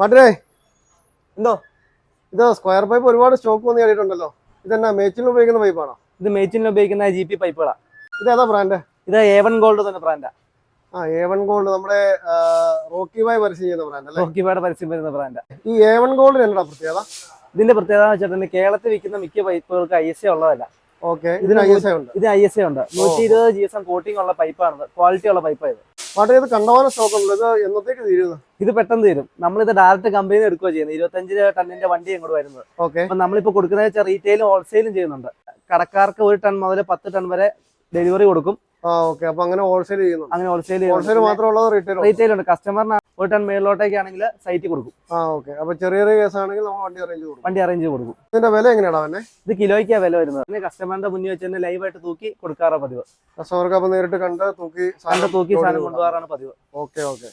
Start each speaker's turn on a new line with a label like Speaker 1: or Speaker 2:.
Speaker 1: മാട്ടേ
Speaker 2: എന്തോ?
Speaker 1: ഇത് square pipe ഒരുപാട് സ്റ്റോക്ക് വന്ന് കയറിയിട്ടുണ്ടല്ലോ ഇതെന്നാ മേച്ചിൽ ഉപയോഗിക്കുന്ന പൈപ്പാണോ
Speaker 2: ഇത് മേച്ചിനിൽ ഉപയോഗിക്കുന്ന ജി പി പൈപ്പുകളാണ്
Speaker 1: ഇത് ഏതാ ബ്രാൻഡ്
Speaker 2: ഇത് എ വൺ ഗോൾഡ് തന്നെ ബ്രാൻഡാ
Speaker 1: ആ. എ വൺ ഗോൾഡ് നമ്മുടെ റോക്കി ബായ് പരസ്യം ചെയ്യുന്ന ബ്രാൻഡ് അല്ലേ?
Speaker 2: റോക്കിബായുടെ പരസ്യം വരുന്ന ബ്രാൻഡാ
Speaker 1: ഈ എ വൺ ഗോൾഡിന് എന്താ പ്രത്യേകത?
Speaker 2: ഇതിന്റെ പ്രത്യേകത എന്ന് വെച്ചിട്ടുണ്ടെങ്കിൽ കേരളത്തിൽ വിൽക്കുന്ന മിക്ക പൈപ്പുകൾക്ക് ഐ എസ് എ ഉള്ളതല്ല.
Speaker 1: ഓക്കെ ഇതിന് ഐ എസ് എ ഉണ്ട്.
Speaker 2: ഇത് ഐ എസ് എ ഉണ്ട്. നൂറ്റി ഇരുപത് ജി എസ് എം കോട്ടിംഗ് ഉള്ള പൈപ്പാണ് ക്വാളിറ്റി ഉള്ള പൈപ്പാണ് ഇത്.
Speaker 1: മാട്ടേ ഇത് കണ്ടവാന സ്റ്റോക്ക് ഉണ്ടല്ലോ ഇത് എന്നത്തേക്ക് തീരുന്നത്
Speaker 2: ഇത് പെട്ടെന്ന് തരും. നമ്മളിത് ഡയറക്റ്റ് കമ്പനിയിൽ നിന്ന് എടുക്കുകയോ ചെയ്യുന്നത്. ഇരുപത്തഞ്ച് ടണ്ണിന്റെ വണ്ടി ഇങ്ങോട്ട് വരുന്നത്.
Speaker 1: ഓക്കെ
Speaker 2: അപ്പൊ നമ്മളിപ്പോ കൊടുക്കുന്ന വെച്ചാൽ റീറ്റെയിലും ഹോൾസെയിലും ചെയ്യുന്നുണ്ട്. കടക്കാർക്ക് ഒരു ടൺ മുതൽ പത്ത് ടൺ വരെ ഡെലിവറി കൊടുക്കും.
Speaker 1: അങ്ങനെ ഹോൾസെയിൽ ചെയ്യുന്നു
Speaker 2: അങ്ങനെ ഹോൾസെയിൽ
Speaker 1: ഹോൾസെയിൽ മാത്രമുള്ളത് റീറ്റെയിൽ
Speaker 2: റീറ്റെയിൽ ഉണ്ട്. കസ്റ്റമറിന് സൈറ്റ് കൊടുക്കും.
Speaker 1: ആ ഓക്കെ അപ്പൊ ചെറിയ ചെറിയ നമ്മൾ വണ്ടി അറേഞ്ച് കൊടുക്കും.
Speaker 2: വണ്ടി അറേഞ്ച് കൊടുക്കും.
Speaker 1: ഇതിന്റെ വില എങ്ങനെയാണ് അവനെ
Speaker 2: ഇത് കിലോയ്ക്കാ വില വരുന്നത്. പിന്നെ കസ്റ്റമറിന്റെ മുന്നിൽ വെച്ച് തന്നെ ലൈവായിട്ട് തൂക്കി കൊടുക്കാറാണ് പതിവ്.
Speaker 1: കസ്റ്റമർക്ക് അപ്പൊ നേരിട്ട് കണ്ട് തൂക്കി
Speaker 2: കണ്ട് തൂക്കി സാധനം കൊണ്ടുപോകാറാണ് പതിവ്.
Speaker 1: Okay okay